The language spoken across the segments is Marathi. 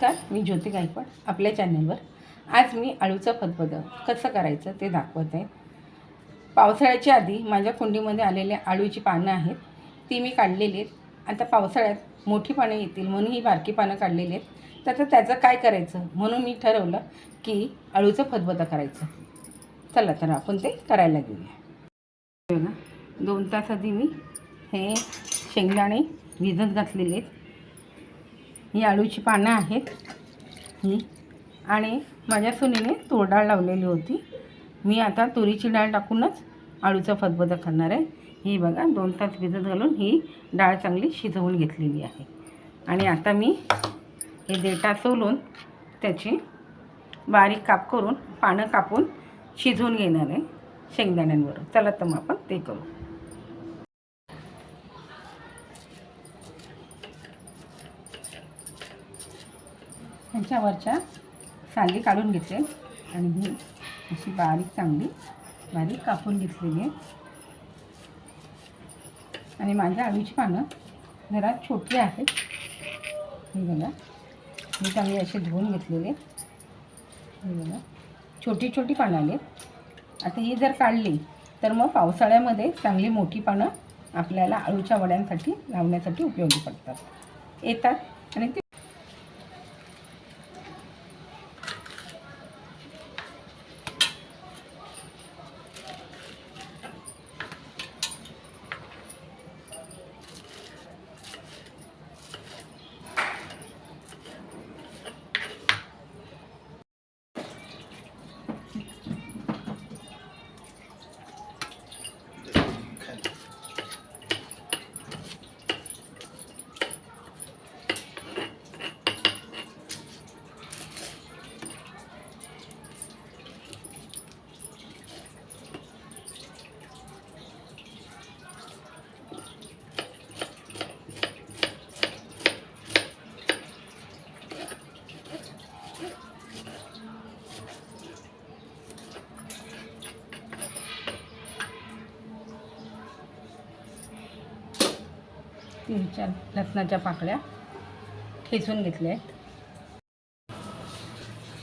नमस्कार मी ज्योती गायकवाड आपल्या चॅनलवर आज मी अळूचं फतफदं कसं करायचं ते दाखवत. आहे पावसाळ्याच्या आधी माझ्या कुंडीमध्ये आलेले अळूची पानं आहेत ती मी काढलेली आहेत. आता पावसाळ्यात मोठी पानं येतील म्हणून ही बारकी पानं काढलेली आहेत. तर आता त्याचं काय करायचं म्हणून मी ठरवलं की अळूचं फतफदं करायचं. चला तर आपण ते करायला घेऊया. दोन तास आधी मी हे शेंगदाणे भिजत घातलेले आहेत. ही अळूची पानं आहेत. ही. आणि माझ्या सुनीने तूर डाळ लावलेली होती. मी आता तुरीची डाळ टाकूनच अळूचं फतफदं करणार आहे. ही बघा दोन तास भिजत घालून ही डाळ चांगली शिजवून घेतलेली आहे. आणि आता मी हे देटा सोलून त्याची बारीक काप करून पानं कापून शिजवून घेणार आहे शेंगदाण्यांवर. चला तर मग आपण ते करू. ह्याच्यावरच्या साली काढून घेते. आणि ही अशी बारीक चांगली बारीक कापून घेतलेली आहे. आणि माझ्या आळूची पानं जरा छोटी आहेत. हे बघा. मी चांगली असे धुवून घेतलेले हे बघा. छोटी छोटी पानं आली आता ही जर काढली तर मग पावसाळ्यामध्ये चांगली मोठी पानं आपल्याला आळूच्या वड्यांसाठी लावण्यासाठी उपयोगी पडतात. येतात. आणि ते तीन चार लसणाच्या पाकळ्या ठेचून घेतल्या आहेत.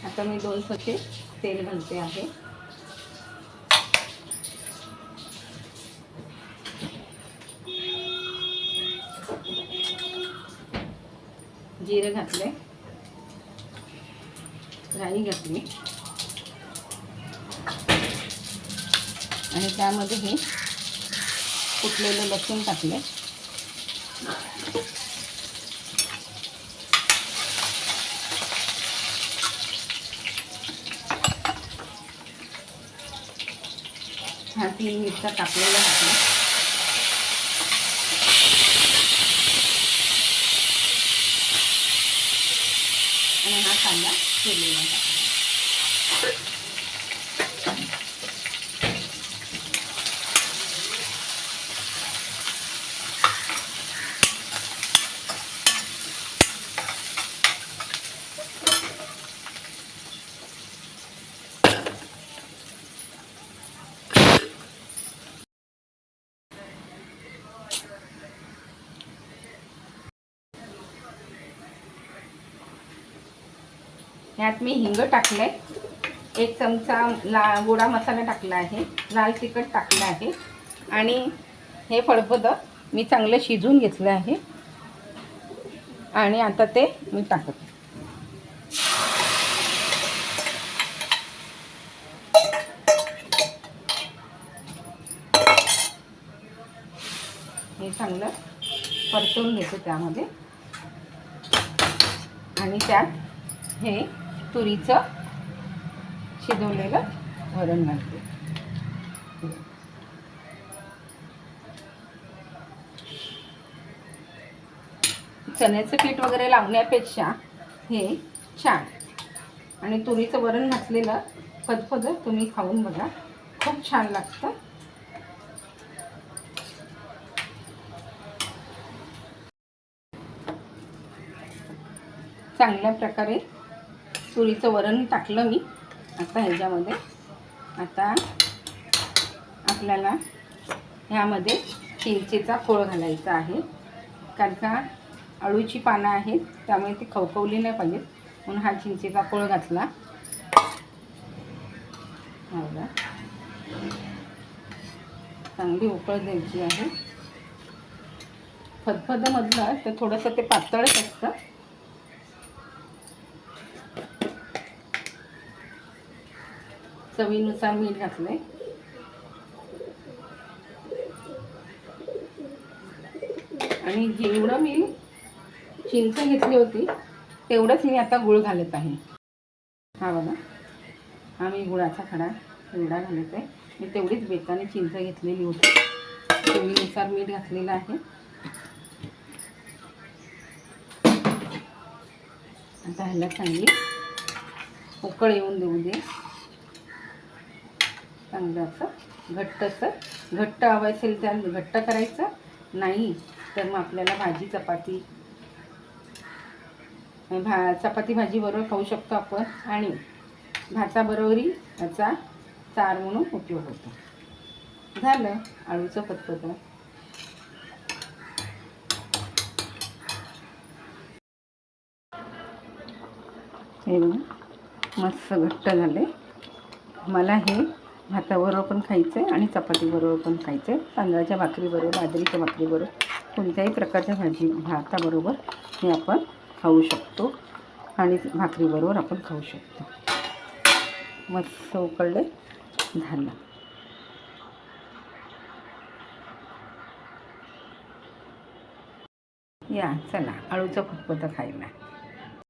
आता मी दोन चमचे तेल घालते आहे. जिरे घातले. राई घातली. आणि त्यामध्ये हे कुटलेलं लसूण टाकले ตีนจะกลับเลยนะอันนี้นะสั่นละเสร็เลยนะ ह्यात मी हिंग टाकलंय. एक चमचा ला गोडा मसाला टाकला आहे. लाल तिखट टाकलं आहे. आणि हे फळपदं मी चांगलं शिजवून घेतलं आहे. आणि आता ते मी टाकत. हे चांगलं परतवून घेतो त्यामध्ये. आणि त्यात हे तुरीचं शिजवलेलं वरण घालते. चण्याचं पीठ वगैरे लावण्यापेक्षा हे छान. आणि तुरीचं वरण घातलेलं फदफद तुम्ही खाऊन बघा. खूप छान लागतं. चांगल्या प्रकारे तुरीचं वरण टाकलं मी आता ह्याच्यामध्ये. आता आपल्याला ह्यामध्ये चिंचेचा खोळ घालायचा आहे. कारण का अळूची पानं आहेत त्यामुळे ती खवखवली नाही पाहिजेत. म्हणून हा चिंचेचा कोळ घातला. चांगली उकळ द्यायची आहे. फदफदमधलं तर थोडंसं ते पातळच असतं. चवीनुसार मीठ घातलं आहे आणि जेवढं मी चिंच घेतली होती तेवढंच मी आता गुळ घालत आहे. हा बघा. हा मी गुळाचा खडा एवढा घालत. आहे मी तेवढीच बेताने चिंच घेतलेली होती. चवीनुसार मीठ घातलेलं आहे. आता ह्याला चांगली उकळ येऊन देऊ दे. चांगलं असं. घट्ट असं. घट्ट हवं असेल त्या घट्ट करायचं. नाही तर मग आपल्याला भाजी चपाती. भा चपाती भाजी बरोबर खाऊ शकतो आपण. आणि भाताबरोबरही याचा चार म्हणून उपयोग होतो. झालं आळूचं पतपत हे बघा मस्त घट्ट झाले. मला हे भाताबरोबर पण खायचं आहे आणि चपातीबरोबर पण खायचं आहे तांदळाच्या भाकरीबरोबर बाजरीच्या भाकरीबरोबर कोणत्याही प्रकारच्या भाजी भाताबरोबर हे आपण खाऊ शकतो आणि भाकरीबरोबर आपण खाऊ शकतो. मस्त उकळले झालं. या चला. अळूचा फतफतं खायला.